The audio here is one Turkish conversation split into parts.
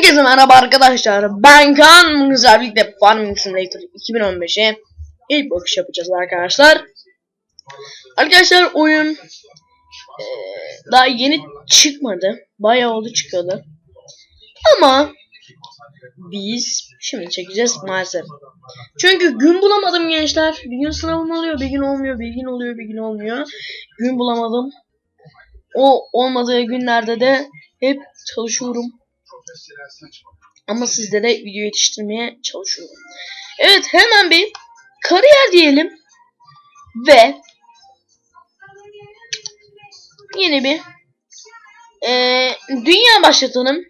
Herkese merhaba arkadaşlar. Ben Kaan. Güzel birlikte Farming Simulator 2015'e ilk bakış yapacağız arkadaşlar. Arkadaşlar oyun eee, daha yeni çıkmadı. Bayağı oldu çıkalı. Ama biz şimdi çekeceğiz maalesef. Çünkü gün bulamadım gençler. Bir gün sınavım oluyor, bir gün olmuyor, bir gün oluyor, bir gün olmuyor. Gün bulamadım. O olmadığı günlerde de hep çalışıyorum. Ama sizlere video yetiştirmeye çalışıyorum. Evet hemen bir kariyer diyelim. Ve yeni bir eee, dünya başlatalım.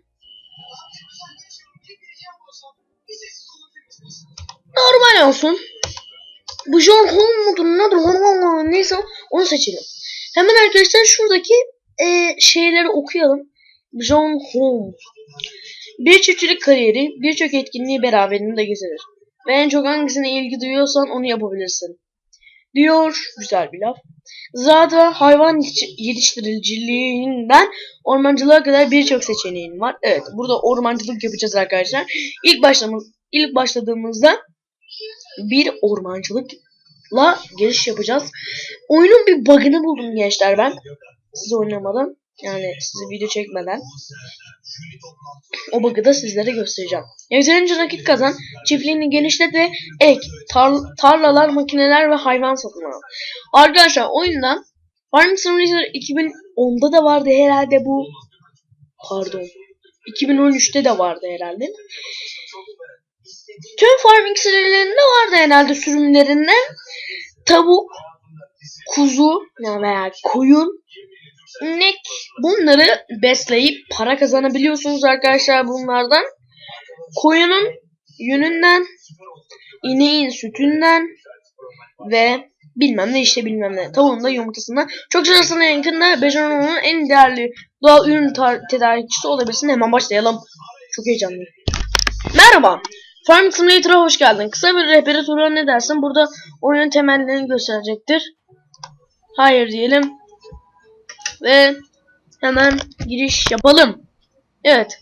Normal olsun. Bu John Holmes mudur nedir neyse onu seçelim. Hemen arkadaşlar şuradaki eee, şeyleri okuyalım. John Holmes. Bir çiftçilik kariyeri birçok etkinliği beraberinde getirir. Ve en çok hangisine ilgi duyuyorsan onu yapabilirsin. Diyor güzel bir laf. Zaten hayvan yetiş- yetiştiriciliğinden ormancılığa kadar birçok seçeneğin var. Evet burada ormancılık yapacağız arkadaşlar. İlk başlamız ilk başladığımızda bir ormancılıkla giriş yapacağız. Oyunun bir bug'ını buldum gençler ben. Siz oynamadan yani size video çekmeden o bug'ı da sizlere göstereceğim. Yeterince nakit kazan, çiftliğini genişlet ve ek, tar- tarlalar, makineler ve hayvan satın al. Arkadaşlar oyunda Farming Simulator 2010'da da vardı herhalde bu. Pardon. 2013'te de vardı herhalde. Tüm farming serilerinde vardı herhalde sürümlerinde. Tavuk, kuzu veya koyun, inek bunları besleyip para kazanabiliyorsunuz arkadaşlar bunlardan. Koyunun yününden, ineğin sütünden ve bilmem ne işte bilmem ne. Tavuğun da yumurtasından. Çok sırasına yakında Bejono'nun en değerli doğal ürün tedarikçisi olabilirsin. Hemen başlayalım. Çok heyecanlıyım. Merhaba. Farming Simulator'a hoş geldin. Kısa bir rehberi turu ne dersin? Burada oyunun temellerini gösterecektir. Hayır diyelim. Ve hemen giriş yapalım. Evet.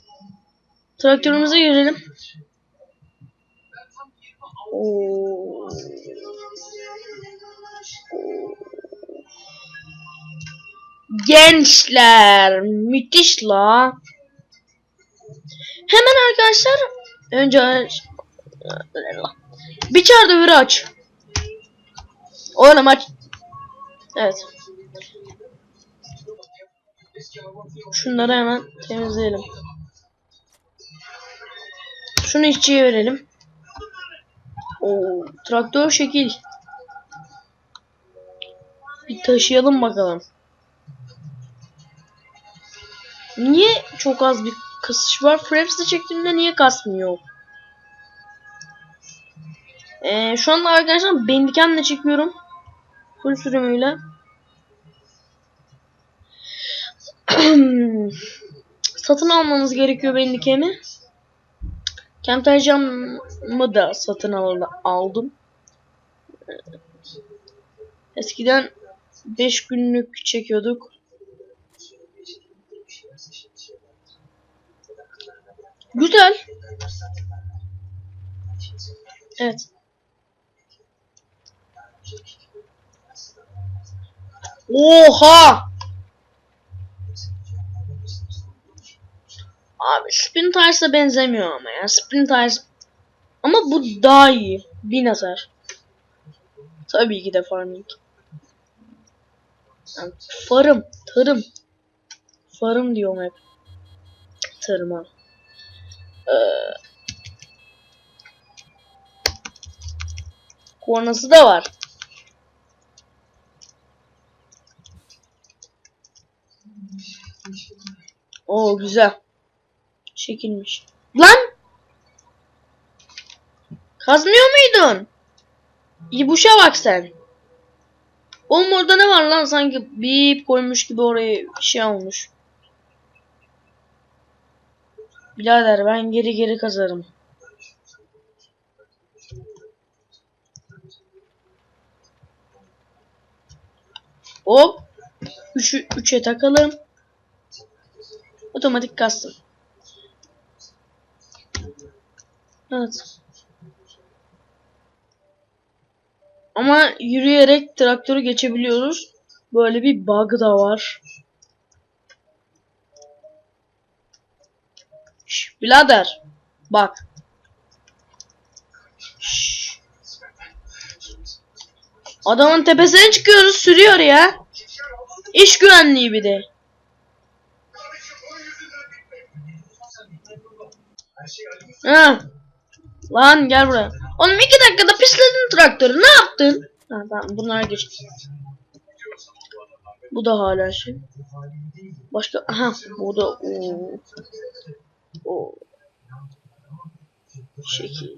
Traktörümüze girelim. Gençler müthiş la. Hemen arkadaşlar önce. Bir çar dövürü aç. Oğlum aç. Evet. Şunları hemen temizleyelim. Şunu işçiye verelim. Oo, traktör şekil. Bir taşıyalım bakalım. Niye çok az bir kasış var? Fraps'te çektiğimde niye kasmıyor? Ee, şu anda arkadaşlar Bandicam'le çekiyorum. Full sürümüyle. Satın almanız gerekiyor Bandicam'i. Camtasia'mı da satın al aldım. Eskiden 5 günlük çekiyorduk. Güzel. Evet. Oha! Abi Spin Tires'a benzemiyor ama ya. Spin Tires ama bu daha iyi. Bin atar. Tabii ki de farming. Yani farım, tarım. Farım diyorum hep. Tarıma. Ee, kornası da var. Oo güzel. Çekilmiş. Lan! Kazmıyor muydun? İbuşa bak sen. Oğlum orada ne var lan sanki bip koymuş gibi oraya bir şey olmuş. Birader ben geri geri kazarım. Hop. 3'ü 3'e takalım. Otomatik kastım. Evet. Ama yürüyerek traktörü geçebiliyoruz. Böyle bir bug da var. Şş, birader. Bak. Adamın tepesine çıkıyoruz sürüyor ya. İş güvenliği bir de. Ha. Lan gel buraya. Oğlum iki dakikada pisledin traktörü. Ne yaptın? Ha, tamam bunlar geçti. Bu da hala şey. Başka aha bu da o. O. Şekil.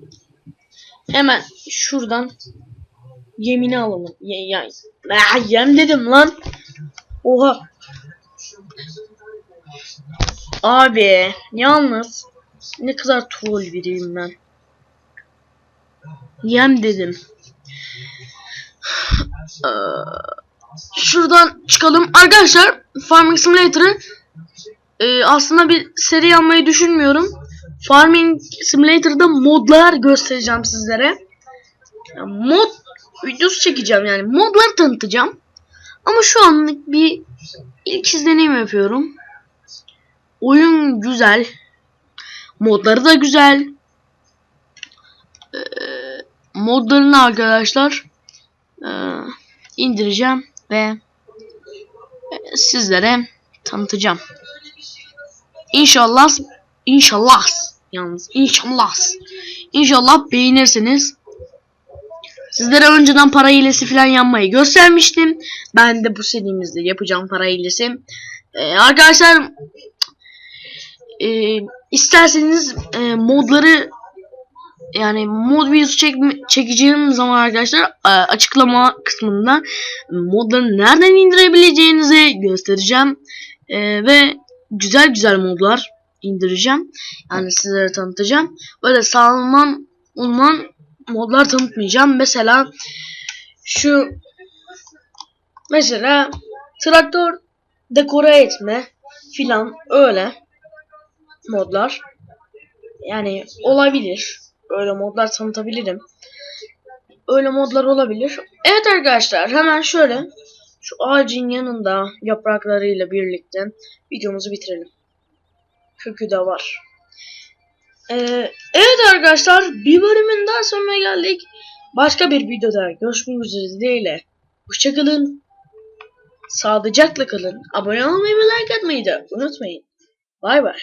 Hemen şuradan yemini alalım. Ye, ya, Ah, yem dedim lan. Oha. Abi yalnız ne kadar troll biriyim ben. Yem dedim. Ee, şuradan çıkalım. Arkadaşlar Farming Simulator'ı e, aslında bir seri yapmayı düşünmüyorum. Farming Simulator'da modlar göstereceğim sizlere. Mod videosu çekeceğim yani. Modları tanıtacağım. Ama şu anlık bir ilk izlenim yapıyorum. Oyun güzel. Modları da güzel. Modlarını arkadaşlar e, indireceğim ve e, sizlere tanıtacağım. İnşallah inşallah yalnız inşallah inşallah beğenirsiniz. Sizlere önceden para hilesi falan yanmayı göstermiştim. Ben de bu serimizde yapacağım para hilesi. Ee, arkadaşlar e, isterseniz e, modları yani mod videosu çek, çekeceğim zaman arkadaşlar e, açıklama kısmında modları nereden indirebileceğinizi göstereceğim. E, ve güzel güzel modlar indireceğim. Yani sizlere tanıtacağım. Böyle sağlam olan modlar tanıtmayacağım. Mesela şu mesela traktör dekore etme filan öyle modlar. Yani olabilir. Öyle modlar tanıtabilirim. Öyle modlar olabilir. Evet arkadaşlar hemen şöyle şu ağacın yanında yapraklarıyla birlikte videomuzu bitirelim. Kökü de var. Ee, evet arkadaşlar bir bölümün daha sonuna geldik. Başka bir videoda görüşmek üzere dileğiyle. Hoşçakalın. Sağlıcakla kalın. Abone olmayı ve like atmayı da unutmayın. Bay bay.